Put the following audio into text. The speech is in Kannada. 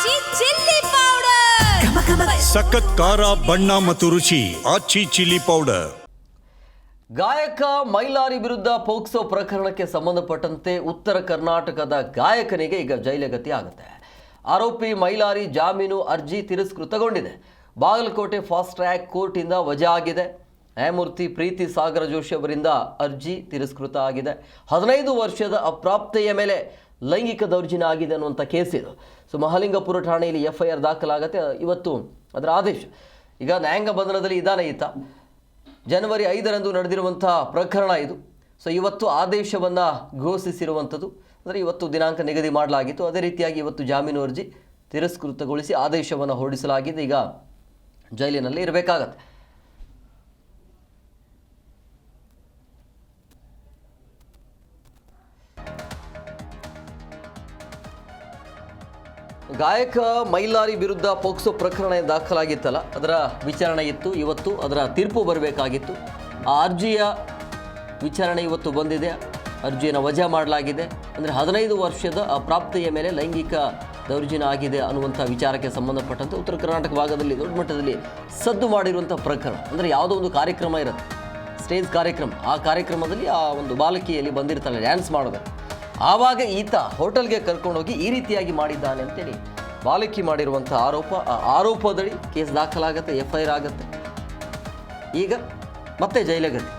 ಆಚಿ ಚಿಲ್ಲಿ ಪೌಡರ್. ಸಖತ್ ಖಾರ ಬಣ್ಣ ಮತ್ತು ರುಚಿ ಆಚಿ ಚಿಲ್ಲಿ ಪೌಡರ್. ಗಾಯಕ ಮೈಲಾರಿ ವಿರುದ್ಧ ಪೋಕ್ಸೋ ಪ್ರಕರಣಕ್ಕೆ ಸಂಬಂಧಪಟ್ಟಂತೆ ಉತ್ತರ ಕರ್ನಾಟಕದ ಗಾಯಕನಿಗೆ ಈಗ ಜೈಲಗತಿ ಆಗುತ್ತೆ. ಆರೋಪಿ ಮೈಲಾರಿ ಜಾಮೀನು ಅರ್ಜಿ ತಿರಸ್ಕೃತಗೊಂಡಿದೆ. ಬಾಗಲಕೋಟೆ ಫಾಸ್ಟ್ ಟ್ರ್ಯಾಕ್ ಕೋರ್ಟಿಂದ ವಜಾ ಆಗಿದೆ. ನ್ಯಾಯಮೂರ್ತಿ ಪ್ರೀತಿ ಸಾಗರ ಜೋಶಿ ಅವರಿಂದ ಅರ್ಜಿ ತಿರಸ್ಕೃತ ಆಗಿದೆ. ಹದಿನೈದು ವರ್ಷದ ಅಪ್ರಾಪ್ತೆಯ ಮೇಲೆ ಲೈಂಗಿಕ ದೌರ್ಜನ್ಯ ಆಗಿದೆ ಅನ್ನುವಂಥ ಕೇಸ್ ಇದು. ಸೊ ಮಹಾಲಿಂಗಪುರ ಠಾಣೆಯಲ್ಲಿ ಎಫ್ ಐ ಆರ್ ದಾಖಲಾಗತ್ತೆ. ಇವತ್ತು ಅದರ ಆದೇಶ. ಈಗ ನ್ಯಾಯಾಂಗ ಬಂಧನದಲ್ಲಿ ಇದ್ದಾನೆ ಈತ. ಜನವರಿ ಐದರಂದು ನಡೆದಿರುವಂಥ ಪ್ರಕರಣ ಇದು. ಸೊ ಇವತ್ತು ಆದೇಶವನ್ನು ಘೋಷಿಸಿರುವಂಥದ್ದು. ಅಂದರೆ ಇವತ್ತು ದಿನಾಂಕ ನಿಗದಿ ಮಾಡಲಾಗಿತ್ತು. ಅದೇ ರೀತಿಯಾಗಿ ಇವತ್ತು ಜಾಮೀನು ಅರ್ಜಿ ತಿರಸ್ಕೃತಗೊಳಿಸಿ ಆದೇಶವನ್ನು ಹೊರಡಿಸಲಾಗಿದೆ. ಈಗ ಜೈಲಿನಲ್ಲಿ ಇರಬೇಕಾಗತ್ತೆ. ಗಾಯಕ ಮೈಲಾರಿ ವಿರುದ್ಧ ಪೋಕ್ಸೋ ಪ್ರಕರಣ ದಾಖಲಾಗಿತ್ತಲ್ಲ, ಅದರ ವಿಚಾರಣೆ ಇತ್ತು. ಇವತ್ತು ಅದರ ತೀರ್ಪು ಬರಬೇಕಾಗಿತ್ತು. ಆ ಅರ್ಜಿಯ ವಿಚಾರಣೆ ಇವತ್ತು ಬಂದಿದೆ. ಅರ್ಜಿಯನ್ನು ವಜಾ ಮಾಡಲಾಗಿದೆ. ಅಂದರೆ ಹದಿನೈದು ವರ್ಷದ ಪ್ರಾಪ್ತಿಯ ಮೇಲೆ ಲೈಂಗಿಕ ದೌರ್ಜನ್ಯ ಆಗಿದೆ ಅನ್ನುವಂಥ ವಿಚಾರಕ್ಕೆ ಸಂಬಂಧಪಟ್ಟಂತೆ ಉತ್ತರ ಕರ್ನಾಟಕ ಭಾಗದಲ್ಲಿ, ದೊಡ್ಡ ಮಟ್ಟದಲ್ಲಿ ಸದ್ದು ಮಾಡಿರುವಂಥ ಪ್ರಕರಣ. ಅಂದರೆ ಯಾವುದೋ ಒಂದು ಕಾರ್ಯಕ್ರಮ ಇರುತ್ತೆ. ಸ್ಟೇಜ್ ಕಾರ್ಯಕ್ರಮ. ಆ ಕಾರ್ಯಕ್ರಮದಲ್ಲಿ ಆ ಒಂದು ಬಾಲಕಿಯಲ್ಲಿ ಬಂದಿರ್ತಾಳೆ, ಡ್ಯಾನ್ಸ್ ಮಾಡೋದು ಆವಾಗ ಈತ ಹೋಟೆಲ್ಗೆ ಕರ್ಕೊಂಡೋಗಿ ಈ ರೀತಿಯಾಗಿ ಮಾಡಿದ್ದಾನೆ ಅಂತೇಳಿ ಬಾಲಕಿ ಮಾಡಿರುವಂಥ ಆರೋಪ, ಆ ಆರೋಪದಡಿ ಕೇಸ್ ದಾಖಲಾಗತ್ತೆ ಎಫ್ ಐ ಆರ್ ಆಗುತ್ತೆ. ಈಗ ಮತ್ತೆ ಜೈಲಗತಿ